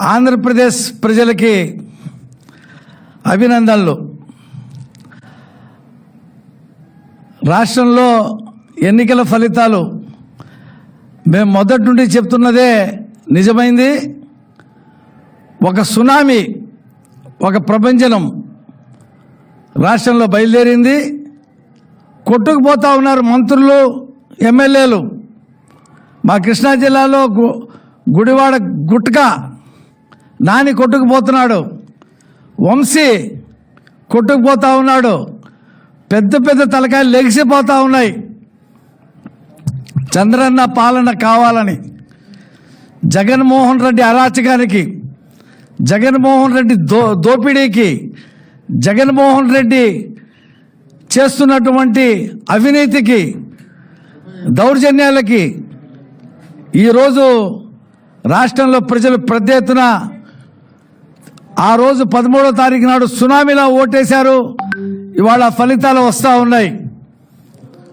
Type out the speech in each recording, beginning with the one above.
ఆంధ్రప్రదేశ్ ప్రజలకి అభినందనలు. రాష్ట్రంలో ఎన్నికల ఫలితాలు మేము మొదటి నుండి చెప్తున్నదే నిజమైంది. ఒక సునామీ ఒక ప్రపంచనం రాష్ట్రంలో బయలుదేరింది. కొట్టుకుపోతా ఉన్నారు మంత్రులు ఎమ్మెల్యేలు. మా కృష్ణా జిల్లాలో గు- గుడివాడ గుట్కా నాని కొట్టుకుపోతున్నాడు. వంశీ కొట్టుకుపోతా ఉన్నాడు. పెద్ద పెద్ద తలకాయలు లెగిసిపోతూ ఉన్నాయి. చంద్రన్న పాలన కావాలని. జగన్మోహన్ రెడ్డి అరాచకానికి జగన్మోహన్ రెడ్డి దో దోపిడీకి జగన్మోహన్ రెడ్డి చేస్తున్నటువంటి అవినీతికి దౌర్జన్యాలకి ఈరోజు రాష్ట్రంలో ప్రజలు పెద్ద ఎత్తున ఆ రోజు పదమూడో తారీఖు నాడు సునామీలో ఓటేశారు. ఇవాళ ఫలితాలు వస్తూ ఉన్నాయి.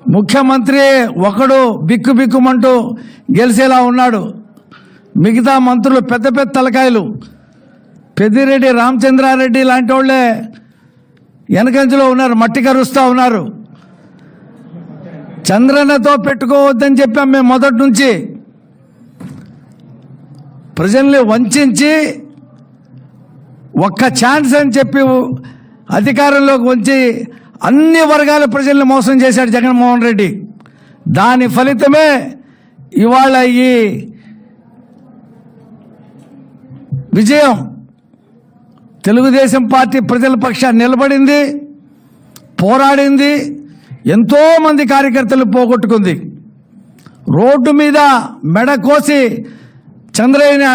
ముఖ్యమంత్రి ఒకడు బిక్కు బిక్కుమంటూ గెలిచేలా ఉన్నాడు. మిగతా మంత్రులు పెద్ద పెద్ద తలకాయలు. పెద్దిరెడ్డి రామచంద్రారెడ్డి లాంటి వాళ్ళే వెనకంజలో ఉన్నారు మట్టి కరుస్తూ ఉన్నారు. చంద్రన్నతో పెట్టుకోవద్దని చెప్పాం మేము మొదటి నుంచి. ప్రజల్ని వంచి ఒక్క ఛాన్స్ అని చెప్పి అధికారంలోకి వచ్చి అన్ని వర్గాల ప్రజల్ని మోసం చేశాడు జగన్మోహన్ రెడ్డి. దాని ఫలితమే ఇవాళ ఈ విజయం. తెలుగుదేశం పార్టీ ప్రజల పక్షాన్ని నిలబడింది పోరాడింది ఎంతోమంది కార్యకర్తలు పోగొట్టుకుంది. రోడ్డు మీద మెడ కోసి చంద్రయ్యని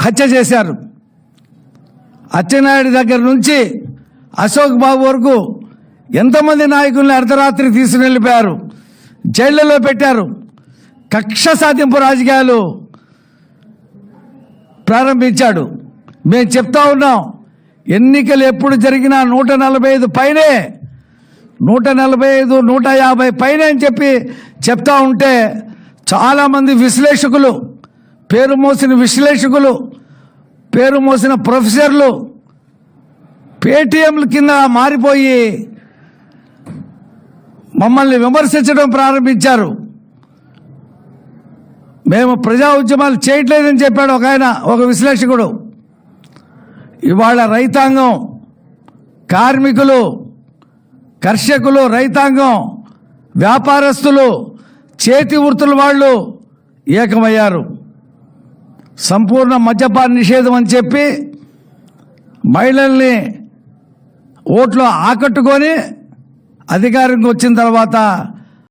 హత్య చేశారు. అచ్చెన్నాయుడు దగ్గర నుంచి అశోక్ బాబు వరకు ఎంతమంది నాయకుల్ని అర్ధరాత్రి తీసుకుని వెళ్ళిపోయారు? జైళ్ళలో పెట్టారు. కక్ష సాధింపు రాజకీయాలు ప్రారంభించాడు. మేము చెప్తా ఉన్నాం ఎన్నికలు ఎప్పుడు జరిగినా నూట నలభై ఐదు పైనే నూట నలభై ఐదు నూట యాభై పైనే అని చెప్పి చెప్తా ఉంటే చాలామంది విశ్లేషకులు పేరు మోసిన విశ్లేషకులు పేరు మోసిన ప్రొఫెసర్లు పేటీఎంల కింద మారిపోయి మమ్మల్ని విమర్శించడం ప్రారంభించారు. మేము ప్రజా ఉద్యమాలు చేయట్లేదని చెప్పాడు ఒక ఆయన ఒక విశ్లేషకుడు. ఇవాళ రైతాంగం కార్మికులు కర్షకులు రైతాంగం వ్యాపారస్తులు చేతి వృత్తుల వాళ్ళు ఏకమయ్యారు. సంపూర్ణ మద్యపాన నిషేధం అని చెప్పి మహిళల్ని ఓట్లు ఆకట్టుకొని అధికారంకి వచ్చిన తర్వాత